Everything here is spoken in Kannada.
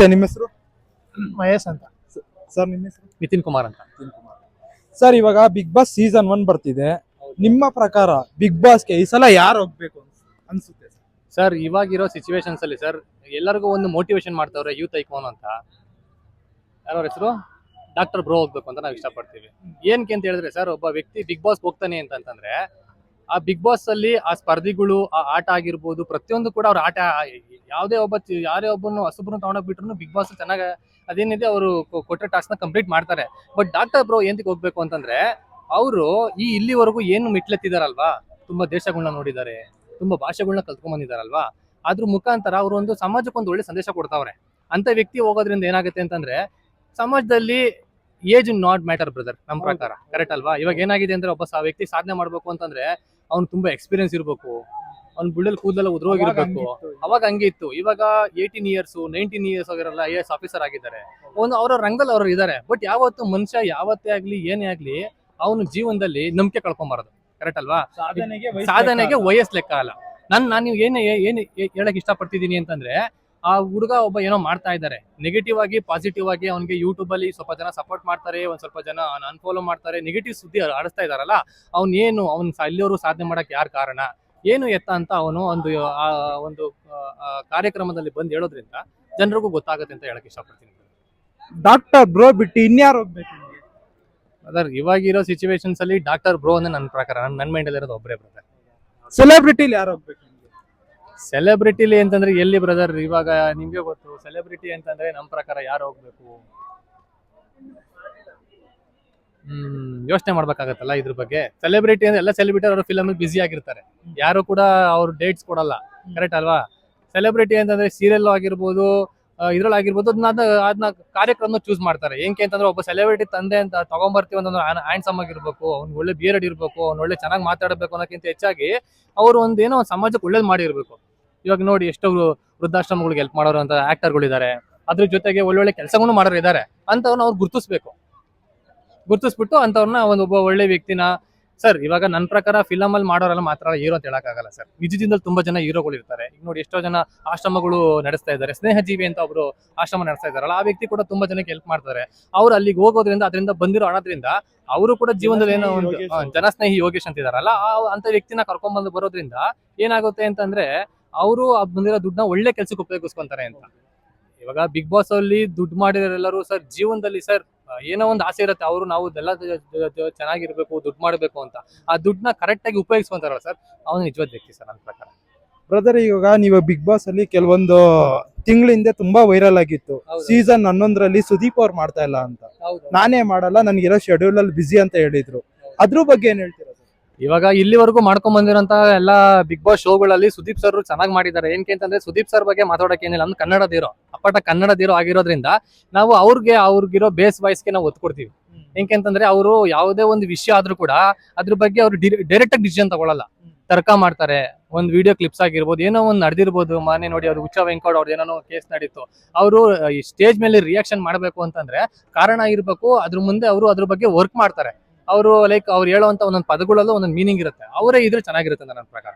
ನಮಸ್ತೆ ನಿಮ್ಮ ಹೆಸರು? ಮಹೇಶ್ ಅಂತ. ಸರ್ ನಿಮ್ಮ ಹೆಸರು? ನಿತಿನ್ ಕುಮಾರ್ ಅಂತ. ಸರ್ ಇವಾಗ ಬಿಗ್ ಬಾಸ್ ಸೀಸನ್ ಒನ್ ಬರ್ತಿದೆ. ನಿಮ್ಮ ಪ್ರಕಾರ ಬಿಗ್ ಬಾಸ್ಗೆ ಈ ಸಲ ಯಾರು ಹೋಗ್ಬೇಕು ಅನ್ಸ್- ಅನ್ಸುತ್ತೆ ಸರ್? ಸರ್ ಇವಾಗಿರೋ ಸಿಚುವೇಶನ್ಸ್ ಅಲ್ಲಿ ಸರ್ ಎಲ್ಲರಿಗೂ ಒಂದು ಮೋಟಿವೇಶನ್ ಮಾಡ್ತಾವ್ರೆ ಯೂತ್ ಐಕೋನ್ ಅಂತ. ಯಾರೋ ಹೆಸರು? ಡಾಕ್ಟರ್ ಬ್ರೋ ಹೋಗ್ಬೇಕು ಅಂತ ನಾವು ಇಷ್ಟಪಡ್ತೀವಿ. ಏನಕ್ಕೆ ಅಂತ ಹೇಳಿದ್ರೆ ಸರ್ ಒಬ್ಬ ವ್ಯಕ್ತಿ ಬಿಗ್ ಬಾಸ್ ಹೋಗ್ತಾನೆ ಅಂತಂದ್ರೆ ಆ ಬಿಗ್ ಬಾಸ್ ಅಲ್ಲಿ ಆ ಸ್ಪರ್ಧಿಗಳು ಆ ಆಟ ಆಗಿರ್ಬೋದು ಪ್ರತಿಯೊಂದು ಕೂಡ ಅವ್ರ ಆಟ ಯಾವುದೇ ಒಬ್ಬ ಯಾರೇ ಒಬ್ಬನು ಹೊಸಬ್ರು ತಗೊಂಡೋಗಿ ಬಿಟ್ರು ಬಿಗ್ ಬಾಸ್ ಚೆನ್ನಾಗಿ ಅದೇನಿದೆ ಅವರು ಕೊಟ್ಟರೆ ಟಾಸ್ಕ್ನ ಕಂಪ್ಲೀಟ್ ಮಾಡ್ತಾರೆ. ಬಟ್ ಡಾಕ್ಟರ್ ಬ್ರೋ ಎಂತಕ್ಕೆ ಹೋಗ್ಬೇಕು ಅಂತಂದ್ರೆ ಅವರು ಈ ಇಲ್ಲಿವರೆಗೂ ಏನು ಮೆಟ್ಲೆತ್ತಿದಾರಲ್ವಾ? ತುಂಬಾ ದೇಶಗಳನ್ನ ನೋಡಿದ್ದಾರೆ ತುಂಬಾ ಭಾಷೆಗಳನ್ನ ಕಲ್ತ್ಕೊಂಡ್ ಬಂದಿದಾರಲ್ವಾ? ಅದ್ರ ಮುಖಾಂತರ ಅವರು ಒಂದು ಸಮಾಜಕ್ಕೆ ಒಂದು ಒಳ್ಳೆ ಸಂದೇಶ ಕೊಡ್ತಾವ್ರೆ. ಅಂತ ವ್ಯಕ್ತಿ ಹೋಗೋದ್ರಿಂದ ಏನಾಗುತ್ತೆ ಅಂತಂದ್ರೆ ಸಮಾಜದಲ್ಲಿ ಏಜ್ ನಾಟ್ ಮ್ಯಾಟರ್ ಬ್ರದರ್ ನಮ್ಮ ಪ್ರಕಾರ. ಕರೆಕ್ಟ್ ಅಲ್ವಾ? ಇವಾಗ ಏನಾಗಿದೆ ಅಂದ್ರೆ ಒಬ್ಬ ವ್ಯಕ್ತಿ ಸಾಧನೆ ಮಾಡ್ಬೇಕು ಅಂತಂದ್ರೆ ಅವ್ನು ತುಂಬಾ ಎಕ್ಸ್ಪೀರಿಯನ್ಸ್ ಇರ್ಬೇಕು. ಅವ್ನ ಬುಳ್ಳಲ್ಲಿ ಕೂದಲೆಲ್ಲ ಉದ್ರೋಗಿರ್ಬೇಕು. ಅವಾಗ ಹಂಗೆ ಇತ್ತು ಇವಾಗ ಏಯ್ಟೀನ್ ಇಯರ್ಸ್ ನೈನ್ಟೀನ್ ಇಯರ್ಸ್ ಆಗಿರಲ್ಲ ಐ ಎಸ್ ಆಫೀಸರ್ ಆಗಿದ್ದಾರೆ. ಒಂದು ಅವರ ರಂಗದಲ್ಲಿ ಅವರು ಇದ್ದಾರೆ ಬಟ್ ಯಾವತ್ತು ಮನುಷ್ಯ ಯಾವತ್ತೇ ಆಗ್ಲಿ ಏನೇ ಆಗ್ಲಿ ಅವನ ಜೀವನದಲ್ಲಿ ನಂಬಿಕೆ ಕಳ್ಕೊಂಬಾರದು. ಕರೆಕ್ಟ್ ಅಲ್ವಾ? ಸಾಧನೆಗೆ ವಯಸ್ಸು ಲೆಕ್ಕ ಅಲ್ಲ. ನನ್ ನಾನು ನೀವು ಏನು ಏನು ಹೇಳಕ್ ಇಷ್ಟಪಡ್ತಿದ್ದೀನಿ ಅಂತಂದ್ರೆ ಆ ಹುಡುಗ ಒಬ್ಬ ಏನೋ ಮಾಡ್ತಾ ಇದ್ದಾರೆ. ನೆಗೆಟಿವ್ ಆಗಿ ಪಾಸಿಟಿವ್ ಆಗಿ ಅವನಿಗೆ ಯೂಟ್ಯೂಬ್ ಅಲ್ಲಿ ಸ್ವಲ್ಪ ಜನ ಸಪೋರ್ಟ್ ಮಾಡ್ತಾರೆ ಒಂದ್ ಸ್ವಲ್ಪ ಜನ ಅನ್ಫಾಲೋ ಮಾಡ್ತಾರೆ ನೆಗೆಟಿವ್ ಸುದ್ದಿ ಆಡಿಸ್ತಾ ಇದಾರಲ್ಲ ಅವ್ನ್ ಏನು ಅವ್ನ್ ಅಲ್ಲಿಯವರು ಸಾಧನೆ ಮಾಡಕ್ ಯಾರು ಕಾರಣ? ಏನು ಎತ್ತ ಅಂತ ಅವನು ಒಂದು ಒಂದು ಕಾರ್ಯಕ್ರಮದಲ್ಲಿ ಬಂದು ಹೇಳೋದ್ರಿಂದ ಜನರಿಗೂ ಗೊತ್ತಾಗುತ್ತೆ ಅಂತ ಹೇಳಕ್ ಇಷ್ಟಪಡ್ತೀನಿ ಡಾಕ್ಟರ್ ಬ್ರೋ ಬಿಟ್ಟು ಇನ್ಯಾರು ಹೋಗ್ಬೇಕು? ಬ್ರದರ್ ಇವಾಗಿರೋ ಸಿಚುವೇಶನ್ಸ್ ಅಲ್ಲಿ ಡಾಕ್ಟರ್ ಬ್ರೋ ಅಂದ್ರೆ ನನ್ನ ಪ್ರಕಾರ ನನ್ನ ನನ್ನ ಮೈಂಡ್ ಇರೋದು ಒಬ್ಬರೇ ಬ್ರದರ್ ಸೆಲೆಬ್ರಿಟಿಲಿ ಯಾರು ಹೋಗ್ಬೇಕು? ಸೆಲೆಬ್ರಿಟಿಲಿ ಅಂತಂದ್ರೆ ಎಲ್ಲಿ ಬ್ರದರ್ ಇವಾಗ ನಿಮ್ಗೆ ಗೊತ್ತು ಸೆಲೆಬ್ರಿಟಿ ಅಂತಂದ್ರೆ ನಮ್ಮ ಪ್ರಕಾರ ಯಾರು ಹೋಗ್ಬೇಕು ಯೋಚನೆ ಮಾಡ್ಬೇಕಾಗತ್ತಲ್ಲ ಇದ್ರ ಬಗ್ಗೆ? ಸೆಲೆಬ್ರಿಟಿ ಅಂದ್ರೆ ಎಲ್ಲ ಸೆಲೆಬ್ರಿಟಿ ಅವರು ಫಿಲಮ್ ಬಿಸಿ ಆಗಿರ್ತಾರೆ. ಯಾರು ಕೂಡ ಅವ್ರು ಡೇಟ್ಸ್ ಕೊಡಲ್ಲ. ಕರೆಕ್ಟ್ ಅಲ್ವಾ? ಸೆಲೆಬ್ರಿಟಿ ಅಂತಂದ್ರೆ ಸೀರಿಯಲ್ ಆಗಿರ್ಬೋದು ಇದ್ರಲ್ಲಿ ಆಗಿರ್ಬೋದು ಅದನ್ನ ಅದನ್ನ ಕಾರ್ಯಕ್ರಮ ಚೂಸ್ ಮಾಡ್ತಾರೆ. ಏನಕ್ಕೆ ಅಂತಂದ್ರೆ ಒಬ್ಬ ಸೆಲೆಬ್ರಿಟಿ ತಂದೆ ಅಂತ ತಗೊಂಬರ್ತೀವಿ ಅಂತಂದ್ರೆ ಹ್ಯಾಂಡ್ಸಮ್ ಆಗಿರ್ಬೇಕು ಅವ್ನ್ ಒಳ್ಳೆ ಬಿಯರ್ಡ್ ಇರ್ಬೇಕು ಅವ್ನು ಒಳ್ಳೆ ಚೆನ್ನಾಗಿ ಮಾತಾಡಬೇಕು ಅನ್ನೋಕ್ಕಿಂತ ಹೆಚ್ಚಾಗಿ ಅವ್ರು ಒಂದೇನೋ ಒಂದು ಒಂದ್ ಸಮಾಜಕ್ಕೆ ಒಳ್ಳೇದು ಮಾಡಿರ್ಬೇಕು. ಇವಾಗ ನೋಡಿ ಎಷ್ಟೋ ವೃದ್ಧಾಶ್ರಮಗಳಿಗೆ ಹೆಲ್ಪ್ ಮಾಡೋರು ಅಂತ ಆಕ್ಟರ್ಗಳಿದ್ದಾರೆ ಅದ್ರ ಜೊತೆಗೆ ಒಳ್ಳೊಳ್ಳೆ ಕೆಲಸಗಳು ಮಾಡೋರು ಇದ್ದಾರೆ ಅಂತವ್ರನ್ನ ಅವ್ರು ಗುರ್ತಿಸ್ಬೇಕು. ಗುರ್ತಿಸ್ಬಿಟ್ಟು ಅಂತವ್ರನ್ನ ಒಂದು ಒಬ್ಬ ಒಳ್ಳೆ ವ್ಯಕ್ತಿನ ಸರ್ ಇವಾಗ ನನ್ನ ಪ್ರಕಾರ ಫಿಲಮ್ ಅಲ್ಲಿ ಮಾಡೋರೆಲ್ಲ ಮಾತ್ರ ಹೀರೋ ಅಂತ ಹೇಳಕ್ಕಾಗಲ್ಲ ಸರ್. ನಿಜ ಜೀವನದಲ್ಲಿ ತುಂಬಾ ಜನ ಹೀರೋಗಳು ಇರ್ತಾರೆ. ಈಗ ನೋಡಿ ಎಷ್ಟೋ ಜನ ಆಶ್ರಮಗಳು ನಡೆಸ್ತಾ ಇದ್ದಾರೆ. ಸ್ನೇಹಜೀವಿ ಅಂತ ಒಬ್ರು ಆಶ್ರಮ ನಡೆಸ್ತಾ ಇದಾರಲ್ಲ ಆ ವ್ಯಕ್ತಿ ಕೂಡ ತುಂಬಾ ಜನಕ್ಕೆ ಹೆಲ್ಪ್ ಮಾಡ್ತಾರೆ. ಅವ್ರು ಅಲ್ಲಿಗೆ ಹೋಗೋದ್ರಿಂದ ಅದರಿಂದ ಬಂದಿರೋ ಹಣದ್ರಿಂದ ಅವರು ಕೂಡ ಜೀವನದಲ್ಲಿ ಏನೋ ಒಂದು ಜನಸ್ನೇಹಿ ಯೋಗೇಶ್ ಅಂತ ಇದಾರಲ್ಲ ಆ ಅಂತ ವ್ಯಕ್ತಿನ ಕರ್ಕೊಂಡ್ ಬಂದು ಬರೋದ್ರಿಂದ ಏನಾಗುತ್ತೆ ಅಂತಂದ್ರೆ ಅವರು ಬಂದಿರೋ ದುಡ್ಡನ್ನ ಒಳ್ಳೆ ಕೆಲ್ಸಕ್ಕೆ ಉಪಯೋಗಿಸ್ಕೊಂತಾರೆ ಅಂತ. ಇವಾಗ ಬಿಗ್ ಬಾಸ್ ಅಲ್ಲಿ ದುಡ್ಡು ಮಾಡಿರೋರೆಲ್ಲರೂ ಸರ್ ಜೀವನದಲ್ಲಿ ಸರ್ ಏನೋ ಒಂದು ಆಸೆ ಇರುತ್ತೆ ಅವರು ನಾವು ಎಲ್ಲ ಚೆನ್ನಾಗಿರ್ಬೇಕು ದುಡ್ಡು ಮಾಡಬೇಕು ಅಂತ. ಆ ದುಡ್ಡನ್ನ ಕರೆಕ್ಟ್ ಆಗಿ ಉಪಯೋಗಿಸ್ಕೊಂತಾರಲ್ಲ ಸರ್? ಅವನು ನಿಜವಾದ ವ್ಯಕ್ತಿ ಸರ್ ನನ್ನ ಪ್ರಕಾರ. ಬ್ರದರ್ ಇವಾಗ ನೀವು ಬಿಗ್ ಬಾಸ್ ಅಲ್ಲಿ ಕೆಲವೊಂದು ತಿಂಗಳ ಹಿಂದೆ ತುಂಬಾ ವೈರಲ್ ಆಗಿತ್ತು. ಸೀಸನ್ ಹನ್ನೊಂದರಲ್ಲಿ ಸುದೀಪ್ ಅವ್ರು ಮಾಡ್ತಾ ಇಲ್ಲ ಅಂತ. ನಾನೇ ಮಾಡಲ್ಲ ನನಗಿರೋ ಶೆಡ್ಯೂಲ್ ಅಲ್ಲಿ ಬಿಸಿ ಅಂತ ಹೇಳಿದ್ರು. ಅದ್ರ ಬಗ್ಗೆ ಏನ್ ಹೇಳ್ತೀರಾ? ಇವಾಗ ಇಲ್ಲಿವರೆಗೂ ಮಾಡ್ಕೊಂಡ್ ಬಂದಿರೋಂತ ಎಲ್ಲಾ ಬಿಗ್ ಬಾಸ್ ಶೋಗಳಲ್ಲಿ ಸುದೀಪ್ ಸರ್ ಚೆನ್ನಾಗಿ ಮಾಡಿದ್ದಾರೆ. ಏನಕ್ಕೆ ಅಂತಂದ್ರೆ ಸುದೀಪ್ ಸರ್ ಬಗ್ಗೆ ಮಾತಾಡಕ್ಕೆ ಏನಿಲ್ಲ. ನಮ್ದು ಕನ್ನಡದಿರೋ ಅಪ್ಪಟ ಕನ್ನಡದಿರೋ ಆಗಿರೋದ್ರಿಂದ ನಾವು ಅವ್ರಿಗೆ ಅವ್ರಿಗಿರೋ ಬೇಸ್ ವಾಯ್ಸ್ಗೆ ನಾವು ಒತ್ತು ಕೊಡ್ತೀವಿ ಏನಕ್ಕೆ ಅಂತಂದ್ರೆ ಅವರು ಯಾವುದೇ ಒಂದು ವಿಷಯ ಆದ್ರೂ ಕೂಡ ಅದ್ರ ಬಗ್ಗೆ ಅವ್ರು ಡೈರೆಕ್ಟ್ ಆಗಿ ಡಿಸಿಷನ್ ತಗೊಳಲ್ಲ. ತರ್ಕ ಮಾಡ್ತಾರೆ. ಒಂದು ವಿಡಿಯೋ ಕ್ಲಿಪ್ಸ್ ಆಗಿರ್ಬೋದು ಏನೋ ಒಂದು ನಡೆದಿರ್ಬೋದು. ಮಾನೆ ನೋಡಿ ಅವ್ರು ಹುಚ್ಚ ವೆಂಕಟ್ ಅವ್ರದ್ದು ಏನೋ ಕೇಸ್ ನಡೀತು. ಅವರು ಈ ಸ್ಟೇಜ್ ಮೇಲೆ ರಿಯಾಕ್ಷನ್ ಮಾಡಬೇಕು ಅಂತಂದ್ರೆ ಕಾರಣ ಇರಬೇಕು ಅದ್ರ ಮುಂದೆ ಅವರು ಅದ್ರ ಬಗ್ಗೆ ವರ್ಕ್ ಮಾಡ್ತಾರೆ. ಅವರು ಲೈಕ್ ಅವ್ರು ಹೇಳುವಂತ ಒಂದೊಂದು ಪದಗಳಲ್ಲೂ ಒಂದೊಂದು ಮೀನಿಂಗ್ ಇರುತ್ತೆ. ಅವರೇ ಇದ್ರೆ ಚೆನ್ನಾಗಿರುತ್ತೆ ನನ್ನ ಪ್ರಕಾರ.